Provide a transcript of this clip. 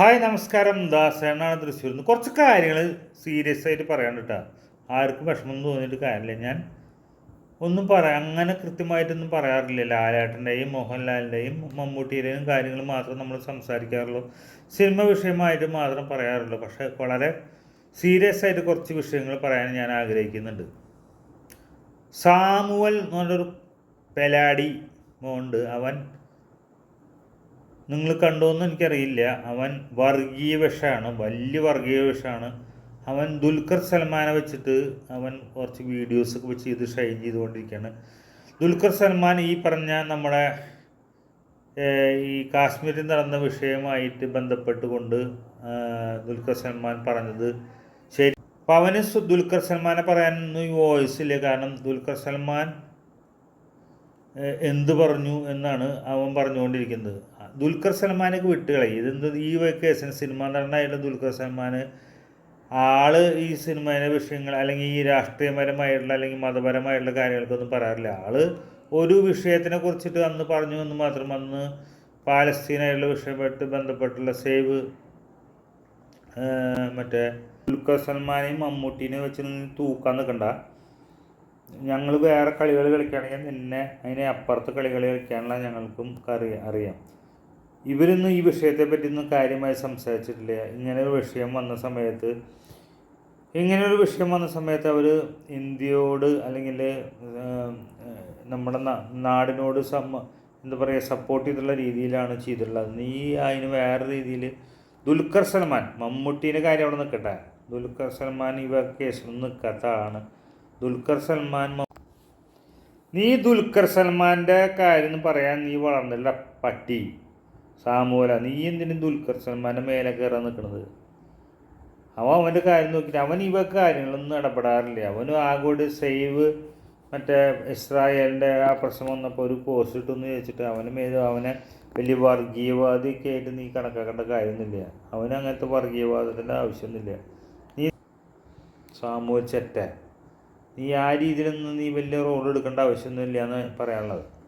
Hi നമസ്കാരം. ദാസേനാണ് തൃശ്ശൂരിൽ നിന്ന് കുറച്ച് കാര്യങ്ങൾ സീരിയസ് ആയിട്ട് പറയാൻ കേട്ടോ ആർക്കും വിഷമം തോന്നിയിട്ട് കാര്യമില്ല. ഞാൻ ഒന്നും പറയാം അങ്ങനെ കൃത്യമായിട്ടൊന്നും പറയാറില്ല. ലാലേട്ടന്റെയും മോഹൻലാലിന്റെയും മമ്മൂട്ടിയുടെയും കാര്യങ്ങൾ മാത്രം നമ്മൾ സംസാരിക്കാറുള്ളൂ. സിനിമ വിഷയമായിട്ട് മാത്രം പറയാറുള്ളൂ. പക്ഷേ വളരെ സീരിയസ് ആയിട്ട് കുറച്ച് വിഷയങ്ങൾ പറയാൻ ഞാൻ ആഗ്രഹിക്കുന്നുണ്ട്. സാമുവൽ എന്ന് പറഞ്ഞൊരു പെലാടി മോണ്ട് അവൻ നിങ്ങൾ കണ്ടോന്ന് എനിക്കറിയില്ല. അവൻ വർഗീയ വിഷമാണ് വലിയ വർഗീയ വിഷമാണ്. അവൻ ദുൽഖർ സൽമാനെ വെച്ചിട്ട് അവൻ കുറച്ച് വീഡിയോസൊക്കെ വെച്ച് ഇത് ഷൈൻ ചെയ്തുകൊണ്ടിരിക്കുകയാണ്. ദുൽഖർ സൽമാൻ ഈ പറഞ്ഞ നമ്മുടെ ഈ കാശ്മീരിൽ നടന്ന വിഷയമായിട്ട് ബന്ധപ്പെട്ടുകൊണ്ട് ദുൽഖർ സൽമാൻ പറഞ്ഞത് ശരി. അപ്പം അവന് ദുൽഖർ സൽമാനെ പറയാനൊന്നും ഈ വോയിസ് ഇല്ല. കാരണം ദുൽഖർ സൽമാൻ എന്ത് പറഞ്ഞു എന്നാണ് അവൻ പറഞ്ഞുകൊണ്ടിരിക്കുന്നത്. ദുൽഖർ സൽമാനൊക്കെ വിട്ടുകളെ ഇതെന്ത് ഈ കേസിന് സിനിമ നടനായിട്ടുള്ള ദുൽഖർ സൽമാൻ ആൾ ഈ സിനിമയിലെ വിഷയങ്ങൾ അല്ലെങ്കിൽ ഈ രാഷ്ട്രീയപരമായിട്ടുള്ള അല്ലെങ്കിൽ മതപരമായിട്ടുള്ള കാര്യങ്ങൾക്കൊന്നും പറയാറില്ല. ആൾ ഒരു വിഷയത്തിനെ കുറിച്ചിട്ട് അന്ന് പറഞ്ഞു എന്ന് മാത്രം അന്ന് പാലസ്തീനായിട്ടുള്ള വിഷയമായിട്ട് ബന്ധപ്പെട്ടുള്ള സേവ് മറ്റേ ദുൽഖർ സൽമാനെയും മമ്മൂട്ടീനെയും വെച്ച് തൂക്കാൻ നിൽക്കണ്ട ഞങ്ങൾ വേറെ കളികൾ കളിക്കുകയാണെങ്കിൽ നിന്നെ അതിനെ അപ്പുറത്ത് കളികൾ കളിക്കാനുള്ള ഞങ്ങൾക്കും അറിയാം. ഇവരൊന്നും ഈ വിഷയത്തെ പറ്റിയൊന്നും കാര്യമായി സംസാരിച്ചിട്ടില്ല. ഇങ്ങനെ ഒരു വിഷയം വന്ന സമയത്ത് ഇങ്ങനെ ഒരു വിഷയം വന്ന സമയത്ത് അവർ ഇന്ത്യയോട് അല്ലെങ്കിൽ നമ്മുടെ നാടിനോട് സമ്മ എന്താ പറയുക സപ്പോർട്ട് ചെയ്തിട്ടുള്ള രീതിയിലാണ് ചെയ്തിട്ടുള്ളത്. നീ അതിന് വേറെ രീതിയിൽ ദുൽഖർ സൽമാൻ മമ്മൂട്ടീന്റെ കാര്യം അവിടെ നിൽക്കട്ടെ ദുൽഖർ സൽമാൻ ഇവ കേസിലൊന്നും നിൽക്കാത്ത ആളാണ്. ദുൽഖർ സൽമാൻ നീ ദുൽഖർ സൽമാന്റെ കാര്യം പറയാൻ നീ വളർന്നില്ല പട്ടി. സാമൂല നീ എന്തിനും ദുൽഖർസൻ മനമേലെ മേലെ കയറാൻ നിൽക്കുന്നത് അവൻ അവന്റെ കാര്യം നോക്കിയിട്ട് അവൻ ഇവ കാര്യങ്ങളൊന്നും ഇടപെടാറില്ല. അവനും ആകോട് സേവ് മറ്റേ ഇസ്രായേലിന്റെ ആ പ്രശ്നം വന്നപ്പോൾ ഒരു പോസ്റ്റ് ഇട്ടെന്ന് ചോദിച്ചിട്ട് അവന് ഏതോ അവനെ വലിയ വർഗീയവാദിയൊക്കെ ആയിട്ട് നീ കണക്കാക്കേണ്ട കാര്യമൊന്നുമില്ല. അവന് അങ്ങനത്തെ വർഗീയവാദത്തിന്റെ ആവശ്യമൊന്നുമില്ല. നീ സാമൂഹ്യ നീ ആ രീതിയിലൊന്നും നീ വലിയ റോൾ എടുക്കേണ്ട ആവശ്യമൊന്നുമില്ല എന്ന് പറയാനുള്ളത്.